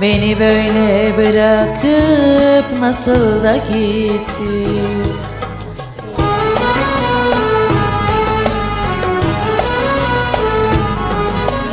Beni böyle bırakıp nasıl da gittin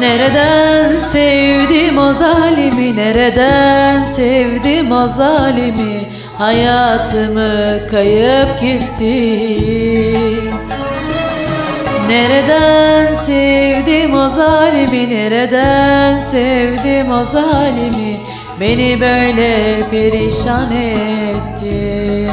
Nereden sevdim o zalimi Nereden sevdim o zalimi? Hayatımı kayıp gitti Nereden sevdim o zalimi Nereden sevdim o zalimi? Beni böyle perişan etti